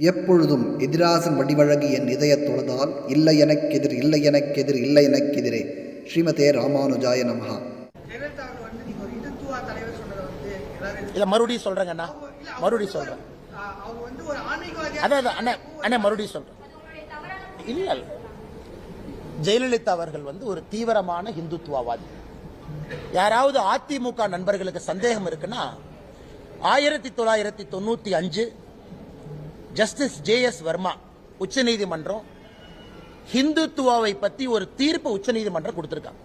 எப்பொழுதும் எதிராசன் வடிவழகு என் இதயத் தொழுதால் இல்லை எனக்கெதிர் இல்லை எனக்கெதிர் இல்லை எனக்கெதிரே ஸ்ரீமதே ராமானுஜாய நமஹா. இதை மறுபடியும் சொல்கிறேங்கண்ணா மறுபடியும் சொல்றேன். ஆஹ் அவங்க அதான் அண்ணே அண்ணே மறுபடியும் சொல்றேன். இல்ல ஜெயலலிதா அவர்கள் வந்து ஒரு தீவிரமான இந்துத்துவவாதி யாராவது அதிமுக நண்பர்களுக்கு சந்தேகம் இருக்குன்னா ஆயிரத்தி தொள்ளாயிரத்தி தொண்ணூத்தி அஞ்சு ஜஸ்டிஸ் ஜே எஸ் வர்மா உச்சநீதிமன்றம் ஹிந்துத்துவாவை பத்தி ஒரு தீர்ப்பு உச்சநீதிமன்றம் கொடுத்திருக்காங்க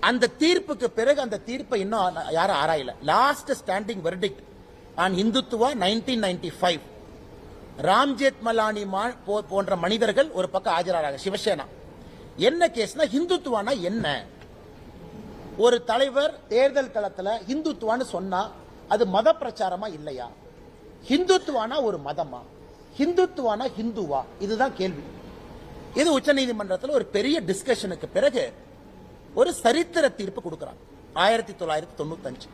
அந்த தீர்ப்புக்கு பிறகு அந்த தீர்ப்பை இன்னும் யாரும் ஆராயல. Last standing verdict on Hindutva nineteen ninety five Ramjeth Malani போ- போன்ற மனிதர்கள் ஒரு பக்கம் ஆஜராகிறாங்க சிவசேனா. என்ன கேஸ்னா ஹிந்துத்துவானா என்ன? ஒரு தலைவர் தேர்தல் களத்தில் ஹிந்துத்துவான்னு சொன்னா அது மத பிரச்சாரமா இல்லையா? ஹிந்துத்துவானா ஒரு மதமா? ஹிந்துத்துவானா ஹிந்துவா? இதுதான் கேள்வி. இது உச்சநீதிமன்றத்தில் ஒரு பெரிய டிஸ்கஷனுக்கு பிறகு ஒரு சரித்திர தீர்ப்பு கொடுக்கிறாங்க ஆயிரத்தி தொள்ளாயிரத்தி தொண்ணூத்தஞ்சு.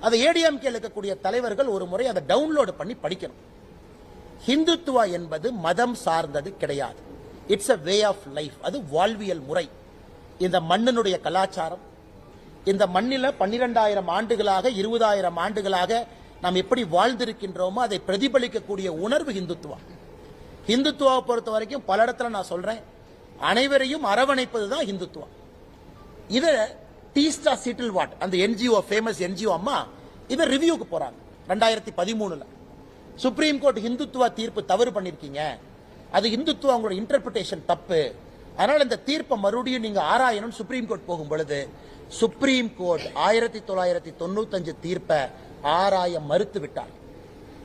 அதை ஏடிஎம்கே இருக்கக்கூடிய தலைவர்கள் ஒரு முறை அதை டவுன்லோடு பண்ணி படிக்கணும். ஹிந்துத்துவா என்பது மதம் சார்ந்தது கிடையாது. It's a way of life அது வாழ்வியல் முறை. இந்த மண்ணினுடைய கலாச்சாரம் இந்த மண்ணில பன்னிரெண்டாயிரம் ஆண்டுகளாக இருபதாயிரம் ஆண்டுகளாக நாம் எப்படி வாழ்ந்திருக்கின்றோமோ அதை பிரதிபலிக்கக்கூடிய உணர்வு ஹிந்துத்துவா இந்துத்துவாவை பொறுத்த வரைக்கும் பல இடத்துல நான் சொல்றேன். அனைவரையும் அரவணைப்பது தான் ஹிந்துத்துவா இதை டீஸ்டா சிட்டில் வாட் அந்த என்ஜிஓ ஃபேமஸ் என்ஜிஓ அம்மா இதை ரிவ்யூக்கு போறாங்க. ரெண்டாயிரத்தி பதிமூணுல. சுப்ரீம் கோர்ட் ஹிந்துத்துவா தீர்ப்பு தவறு பண்ணிருக்கீங்க. அது ஹிந்துத்துவா உங்களோட இன்டர்பிரிட்டேஷன் தப்பு. அதனால இந்த தீர்ப்பை மறுபடியும் நீங்க ஆராயணும் சுப்ரீம் கோர்ட் போகும் பொழுது சுப்ரீம் கோர்ட் ஆயிரத்தி தொள்ளாயிரத்தி தொண்ணூத்தஞ்சு தீர்ப்பை ஆராய மறுத்து விட்டார்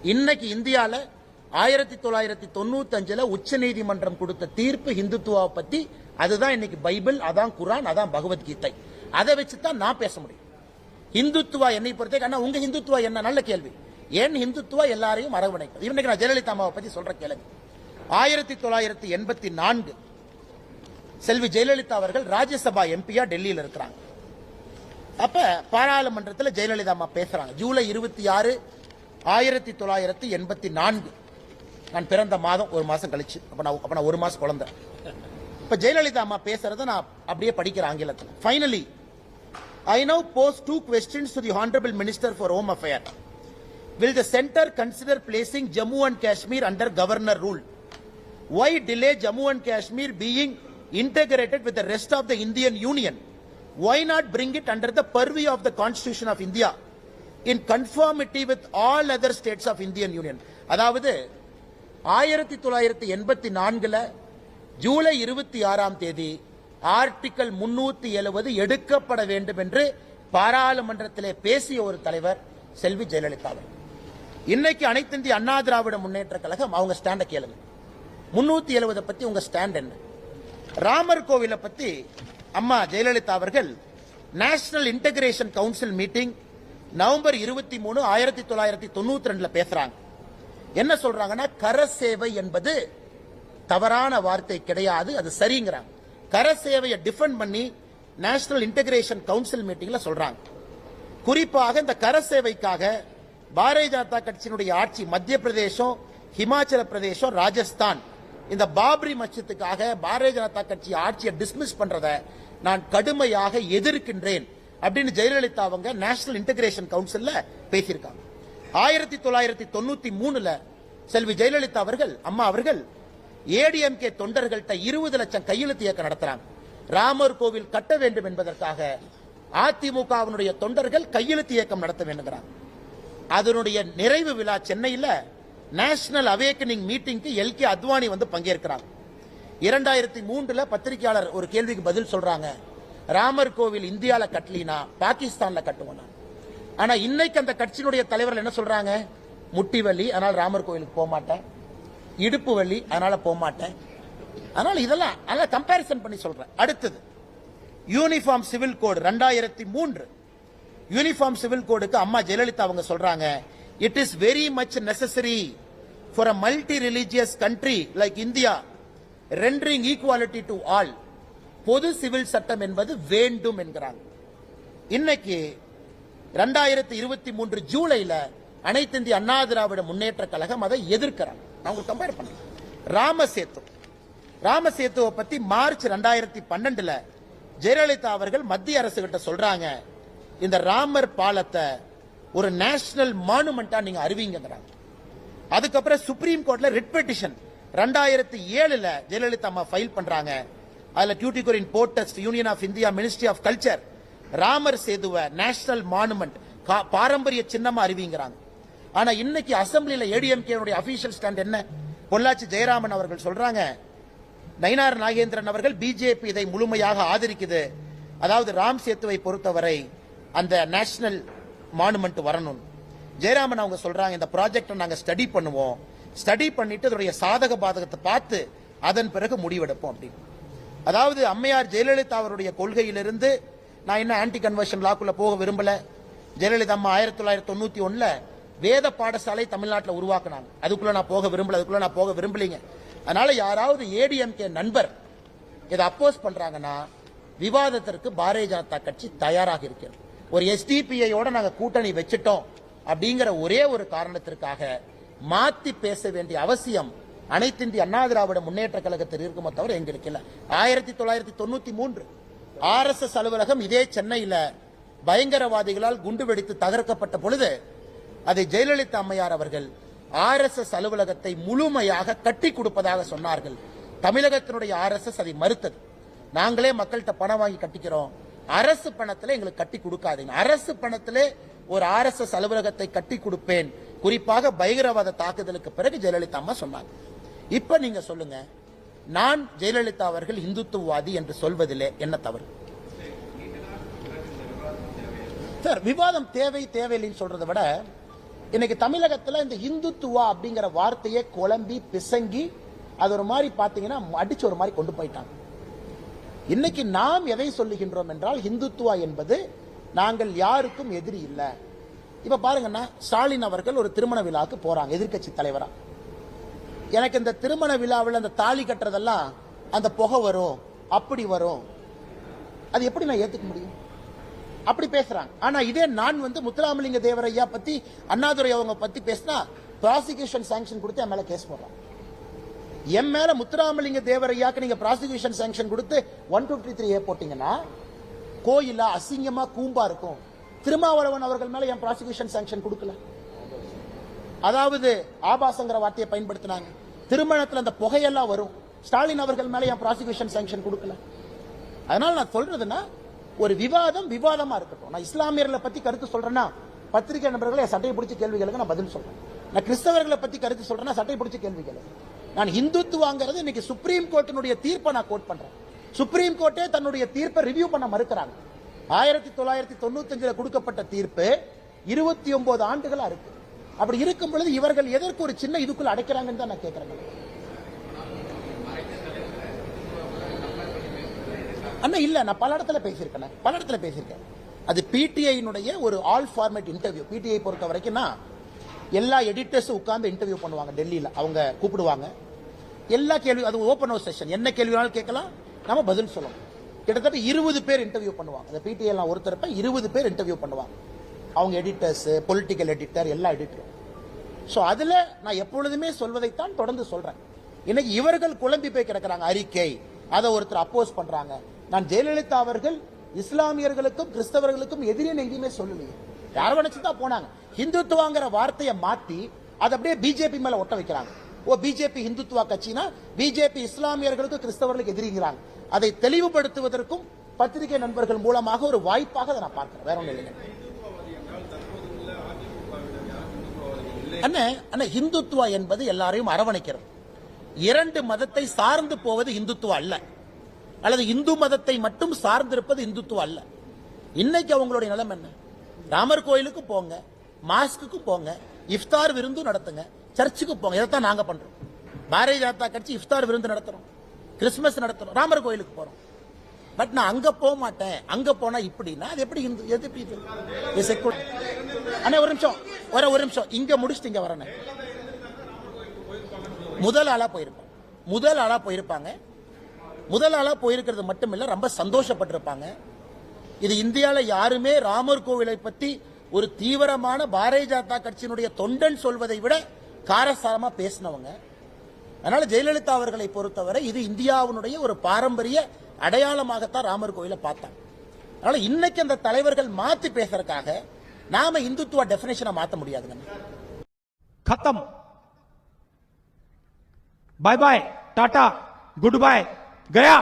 இன்னைக்கு இந்தியால ஆயிரத்தி தொள்ளாயிரத்தி தொண்ணூத்தஞ்சுல உச்ச நீதிமன்றம் கொடுத்த தீர்ப்பு ஹிந்துத்துவாவை பத்தி அதுதான் இன்னைக்கு பைபிள் அதான் குரான் அதான் பகவத்கீதை. அதை வச்சு தான் நான் பேச முடியும். இந்துத்துவா என்னை பொறுத்தே ஆனால் உங்க இந்துத்துவா என்ன? நல்ல கேள்வி. ஏன் இந்துத்துவா எல்லாரையும் அரவணைக்கும்? இன்னைக்கு நான் ஜெயலலிதா அம்மாவை பத்தி சொல்ற கேள்வி. ஆயிரத்தி தொள்ளாயிரத்தி எண்பத்தி நான்கு செல்வி ஜெயலலிதா அவர்கள் ராஜ்யசபா எம்பியா டெல்லியில் இருக்கிறாங்க. அப்ப பாராளுமன்றத்தில் ஜெயலலிதா அம்மா பேசுறாங்க. ஜூலை இருபத்தி ஆறு ஆயிரத்தி தொள்ளாயிரத்தி எண்பத்தி நான்கு. நான் பிறந்த மாதம் ஒரு மாசம் கழிச்சு. அப்ப நான் அப்ப நான் ஒரு மாசம் குழந்தை. இப்ப ஜெயலலிதா அம்மா பேசுறத நான் அப்படியே படிக்கிறேன் ஆங்கிலத்தில். Finally I now post two questions to the honourable minister for home affair will the centre consider placing Jammu and Kashmir under governor rule why delay Jammu and Kashmir being integrated with the rest of the Indian Union? Why not bring it under the purview of the Constitution of India in conformity with all other states of Indian Union? அதாவது ஆயிரத்தி தொள்ளாயிரத்தி எண்பத்தி நான்குல ஜூலை இருபத்தி ஆறாம் தேதி article முன்னூத்தி எழுபது எடுக்கப்பட வேண்டும் என்று பாராளுமன்றத்திலே பேசிய ஒரு தலைவர் செல்வி ஜெயலலிதா அவர்கள். இன்னைக்கு அனைத்து இந்திய அண்ணா திராவிட முன்னேற்ற கழகம் அவங்க ஸ்டாண்ட கேளுங்க முன்னூத்தி எழுபதை பத்தி உங்க ஸ்டாண்ட் என்ன ராமர் கோவிலை பத்தி அம்மா ஜெயலலிதா அவர்கள் national integration council meeting November இருபத்தி மூணு ஆயிரத்தி தொள்ளாயிரத்தி தொண்ணூத்தி ரெண்டுல பேசுறாங்க. என்ன சொல்றாங்கன்னா கர சேவை என்பது தவறான வார்த்தை கிடையாது அது சரிங்கிறாங்க. கர சேவையை டிஃபெண்ட் பண்ணி நேஷனல் இன்டகிரேஷன் கவுன்சில் மீட்டிங்ல சொல்றாங்க. குறிப்பாக இந்த கர சேவைக்காக பாரதிய ஜனதா கட்சியினுடைய ஆட்சி மத்திய பிரதேசம் ஹிமாச்சல பிரதேசம் ராஜஸ்தான் இந்த பாப்ரி மஸ்ஜித்துக்காக பாரதிய ஜனதா கட்சி ஆட்சியை டிஸ்மிஸ் பண்றத நான் கடுமையாக எதிர்க்கின்றேன் அப்படின்னு ஜெயலலிதா அவங்க நேஷனல் இன்டகிரேஷன் கவுன்சில்ல பேசியிருக்காங்க. ஆயிரத்தி தொள்ளாயிரத்தி தொண்ணூத்தி மூணுல செல்வி ஜெயலலிதா அவர்கள் அம்மா அவர்கள் ஏடிஎம்கே தொண்டர்கள்ட்ட இருபது லட்சம் கையெழுத்து இயக்கம் நடத்துறாங்க. ராமர் கோவில் கட்ட வேண்டும் என்பதற்காக அதிமுகவினுடைய தொண்டர்கள் கையெழுத்து இயக்கம் நடத்த வேண்டுங்கிறாங்க. அதனுடைய நிறைவு விழா சென்னையில் நேஷனல் அவேக்கனிங் மீட்டிங்க்கு எல் கே அத்வானி வந்து பங்கேற்கிறாங்க. இரண்டாயிரத்தி மூன்றுல பத்திரிகையாளர் ஒரு கேள்விக்கு பதில் சொல்றாங்க. ராமர் கோவில் இந்தியால கட்டலினா பாகிஸ்தான்ல கட்டுவோம் ஆனா இன்னைக்கு அந்த கட்சியினுடைய தலைவர்கள் என்ன சொல்றாங்க? முட்டி வலி அதனால ராமர் கோவிலுக்கு போக மாட்டேன். இடுப்பு வலி அதனால போக மாட்டேன். அதனால இதெல்லாம் அதனால கம்பேரிசன் பண்ணி சொல்றேன். அடுத்தது யூனிஃபார்ம் சிவில் கோடு ரெண்டாயிரத்தி மூன்று. யூனிஃபார்ம் சிவில் கோடுக்கு அம்மா ஜெயலலிதா அவங்க சொல்றாங்க. It is very much necessary for a multi religious country like India rendering equality to all பொது சிவில் சட்டம் என்பது வேண்டும் என்கிறாங்க இன்னைக்கு ரெண்டாயிரத்தி இருபத்தி மூன்று ஜூலைல அனைத்து இந்திய அண்ணா திராவிட முன்னேற்ற கழகம் அதை எதிர்க்கிறாங்க நான் கம்பேர் பண்ணேன் ராமசேத்து. ராமசேத்துவை பத்தி மார்ச் ரெண்டாயிரத்தி பன்னெண்டுல ஜெயலலிதா அவர்கள் மத்திய அரசு கிட்ட சொல்றாங்க. இந்த ராமர் பாலத்தை ஒரு நேஷனல் மானுமெண்டா நீங்க அறிவிங்கிறாங்க அதுக்கப்புறம் சுப்ரீம் கோர்ட்ல ரிட் பெட்டிஷன் ரெண்டாயிரத்தி ஏழுல ஜெயலலிதா அம்மா ஃபைல் பண்றாங்க. அதுல Tuticorin port trust union of India ministry of culture Ramar சேதுவ national monument பாரம்பரிய சின்னமா அறிவிங்கிறாங்க. ஆனா இன்னைக்கு அசம்பிளில ஏடிஎம்கே அபிஷியல் ஸ்டாண்ட் என்ன? பொள்ளாச்சி ஜெயராமன் அவர்கள் சொல்றாங்க நயினார் நாகேந்திரன் அவர்கள் பிஜேபி இதை முழுமையாக ஆதரிக்குது. அதாவது ராம் சேத்துவை பொறுத்தவரை அந்த நேஷனல் மானுமெண்ட் வரணும் ஜெயராமன் அவங்க சொல்றாங்க இந்த ப்ராஜெக்டை நாங்கள் ஸ்டடி பண்ணுவோம். ஸ்டடி பண்ணிட்டு அதோடைய சாதக பாதகத்தை பார்த்து அதன் பிறகு முடிவெடுப்போம் அப்படின்னு. அதாவது அம்மையார் ஜெயலலிதா அவருடைய கொள்கையிலிருந்து நான் என்ன ஆன்டி கன்வர்ஷன் லாக்குள்ள போக விரும்பல. ஜெயலலிதா அம்மா ஆயிரத்தி தொள்ளாயிரத்தி தொண்ணூத்தி ஒன்றில் வேத பாடசாலை தமிழ்நாட்டில் உருவாக்குனாங்க. அதுக்குள்ள நான் போக விரும்பல அதுக்குள்ள நான் போக விரும்பலீங்க. அதனால யாராவது ஏடிஎம்கே நண்பர் இதை அப்போஸ் பண்றாங்கன்னா விவாதத்திற்கு பாரதிய ஜனதா கட்சி தயாராக இருக்கிறது. ஒரு எஸ்டிபிஐயோட நாங்கள் கூட்டணி வச்சுட்டோம் அப்படிங்கிற ஒரே ஒரு காரணத்திற்காக மாத்தி பேச வேண்டிய அவசியம் அனைத்து இந்திய அண்ணா திராவிட முன்னேற்ற கழகத்தில் இருக்குமோ தவிர எங்களுக்கு இல்லை. ஆயிரத்தி தொள்ளாயிரத்தி தொண்ணூத்தி மூன்று ஆர் எஸ் எஸ் அலுவலகம் இதே சென்னையில பயங்கரவாதிகளால் குண்டு வெடித்து தகர்க்கப்பட்ட பொழுது அதை ஜெயலலிதா அம்மையார் அவர்கள் ஆர் எஸ் எஸ் அலுவலகத்தை முழுமையாக கட்டி கொடுப்பதாக சொன்னார்கள். தமிழகத்தினுடைய ஆர் எஸ் எஸ் அதை மறுத்தது. நாங்களே மக்கள்கிட்ட பணம் வாங்கி கட்டிக்கிறோம். அரசு பணத்தில் எங்களுக்கு கட்டி கொடுக்காதீங்க. அரசு பணத்திலே ஒரு ஆர் எஸ் எஸ் அலுவலகத்தை கட்டி கொடுப்பேன். குறிப்பாக பயங்கரவாத தாக்குதலுக்கு பிறகு ஜெயலலிதா அம்மா சொன்னாங்க. இப்ப நீங்க சொல்லுங்க. நான் ஜெயலலிதா அவர்கள் இந்துத்துவவாதி என்று சொல்வதிலே என்ன தவறு? சார் விவாதம் தேவை தேவையில்லைன்னு சொல்றதை விட இன்னைக்கு தமிழகத்துல இந்த இந்துத்துவா அப்படிங்கிற வார்த்தையை குழம்பி பிசங்கி அது ஒரு மாதிரி பாத்தீங்கன்னா அடிச்சு ஒரு மாதிரி கொண்டு போயிட்டாங்க. இன்னைக்கு நாம் எதை சொல்லுகின்றோம் என்றால் ஹிந்துத்துவா என்பது நாங்கள் யாருக்கும் எதிரி இல்லை. இப்ப பாருங்கன்னா ஸ்டாலின் அவர்கள் ஒரு திருமண விழாக்கு போறாங்க எதிர்க்கட்சி தலைவரா. எனக்கு இந்த திருமண விழாவில் அந்த தாலி கட்டுறதெல்லாம் அந்த புகை வரும் அப்படி வரும். அது எப்படி நான் ஏத்துக்க முடியும்? அப்படி பேசுறாங்க. ஆனா இதே நான் வந்து முத்துராமலிங்க தேவரையா பத்தி அண்ணாதுரை அவங்க பத்தி பேசினா ப்ராசிக்யூஷன் சாங்ஷன் கொடுத்து என் மேல கேஸ் போடுறான் என் மேல முத்துராமலிங்க தேவரையாக்கு நீங்க ப்ராசிக்யூஷன் சாங்ஷன் கொடுத்து ஒன் டுவெண்ட்டி த்ரீ ஏ போட்டீங்கன்னா கோயிலா அசிங்கமா கூம்பா இருக்கும். திருமாவளவன் அவர்கள் மேல என் ப்ராசிக்யூஷன் சாங்ஷன் கொடுக்கல. அதாவது ஆபாசங்கிற வார்த்தையை பயன்படுத்தினாங்க. திருமணத்துல அந்த புகையெல்லாம் வரும். ஸ்டாலின் அவர்கள் மேல என் ப்ராசிக்யூஷன் சாங்ஷன் கொடுக்கல. அதனால நான் சொல்றதுன்னா ஒரு விவாதம் விவாதமா இருக்கட்டும். நான் இஸ்லாமியர்களை பத்தி கருத்து சொல்றேன்னா பத்திரிகை நபர்களை என் சட்டையை பிடிச்ச கேள்விகளுக்கு நான் பதில் சொல்றேன். நான் கிறிஸ்தவர்களை பத்தி கருத்து சொல்றேன்னா சட்டை பிடிச்ச கேள்விகளுக்கு நான் இந்துத்துவாங்கிறது இன்னைக்கு சுப்ரீம் கோர்ட்டினுடைய தீர்ப்பை நான் கோட் பண்றேன். சுப்ரீம் கோர்ட்டே தன்னுடைய தீர்ப்பை ரிவ்யூ பண்ண மறுக்கிறாங்க. ஆயிரத்தி தொள்ளாயிரத்தி தொண்ணூத்தஞ்சுல கொடுக்கப்பட்ட தீர்ப்பு இருபத்தி ஒன்பது ஆண்டுகளா இருக்கு. அப்படி இருக்கும் பொழுது இவர்கள் எதற்கு ஒரு சின்ன இதுக்குள்ள அடைக்கிறாங்கன்னு தான் நான் கேட்கிறேன் அண்ணா இல்ல நான் பல இடத்துல பேசியிருக்கேன். பல இடத்துல பேசியிருக்கேன். அது பிடிஐனுடைய ஒரு ஆல் ஃபார்மேட் இன்டர்வியூ பிடிஐ பொறுத்த வரைக்கும்னா எல்லா எடிட்டர்ஸும் உட்காந்து இன்டர்வியூ பண்ணுவாங்க டெல்லியில். அவங்க கூப்பிடுவாங்க. எல்லா கேள்வி அது ஓப்பன் ஹவுஸ் செஷன் என்ன கேள்வி வேணாலும் கேட்கலாம். நம்ம பதில் சொல்லணும். கிட்டத்தட்ட இருபது பேர் இன்டர்வியூ பண்ணுவாங்க. அந்த பிடிஐ ஒருத்தரப்ப இருபது பேர் இன்டர்வியூ பண்ணுவாங்க. அவங்க எடிட்டர்ஸ் பொலிட்டிக்கல் எடிட்டர் எல்லா எடிட்டரும் ஸோ அதில் நான் எப்பொழுதுமே சொல்வதைத்தான் தொடர்ந்து சொல்கிறேன் இன்னைக்கு இவர்கள் குழம்பி போய் கிடக்குறாங்க அறிக்கை. அதை ஒருத்தர் அப்போஸ் பண்ணுறாங்க நான் ஜெயலலிதா அவர்கள் இஸ்லாமியர்களுக்கும் கிறிஸ்தவர்களுக்கும் எதிரின்னு எங்கேயுமே சொல்லலையே. அரவணைச்சு தான் போனாங்க. ஹிந்துத்துவாங்கிற வார்த்தையை மாத்தி அதை அப்படியே பிஜேபி மேல ஒட்ட வைக்கிறாங்க. ஓ பிஜேபி ஹிந்துத்துவா கட்சினா பிஜேபி இஸ்லாமியர்களுக்கு கிறிஸ்தவர்களுக்கு எதிரிங்கிறாங்க. அதை தெளிவுபடுத்துவதற்கும் பத்திரிகை நண்பர்கள் மூலமாக ஒரு வாய்ப்பாக அதை நான் பார்க்கிறேன். வேற ஒன்றும் இல்லைங்க. அண்ணே ஹிந்துத்துவா என்பது எல்லாரையும் அரவணைக்கிறது. இரண்டு மதத்தை சார்ந்து போவது இந்துத்துவா அல்ல. அல்லது இந்து மதத்தை மட்டும் சார்ந்திருப்பது இந்துத்துவா அல்ல. இன்னைக்கு அவங்களுடைய நிலைமை என்ன? ராமர் கோயிலுக்கு போங்க மாஸ்க்கு போங்க இஃப்தார் விருந்து நடத்துங்க சர்ச்சுக்கு போங்க இதைத்தான் நாங்க பண்றோம். பாரதிய ஜனதா கட்சி இஃப்தார் விருந்து நடத்துறோம் கிறிஸ்துமஸ் நடத்துறோம் ராமர் கோயிலுக்கு போறோம். பட் நான் அங்க போக மாட்டேன். அங்க போனா இப்படின்னா அது எப்படி இந்து எது எப்படி இது? இது அண்ணே ஒரு நிமிஷம். வர ஒரு நிமிஷம். இங்க முடிச்சுட்டு இங்க வரணும் முதல் ஆளா போயிருப்பாங்க முதல் ஆளா போயிருப்பாங்க. முதல் ஆளா போயிருக்கிறது மட்டும் இல்ல ரொம்ப சந்தோஷப்பட்டிருப்பாங்க. இது இந்தியாவில் யாருமே ராமர் கோவிலை பற்றி ஒரு தீவிரமான பாரதிய ஜனதா கட்சியினுடைய தொண்டன் சொல்வதை விட காரசாரமாக பேசினவங்க. அதனால் ஜெயலலிதா அவர்களை பொறுத்தவரை இது இந்தியாவினுடைய ஒரு பாரம்பரிய அடையாளமாகத்தான் ராமர் கோயிலை பார்த்தாங்க. அதனால இன்னைக்கு அந்த தலைவர்கள் மாற்றி பேசுறதுக்காக நாம இந்துத்துவ டெபினேஷனை மாற்ற முடியாதுங்க. கத்தம். Bye bye tata good bye Gaya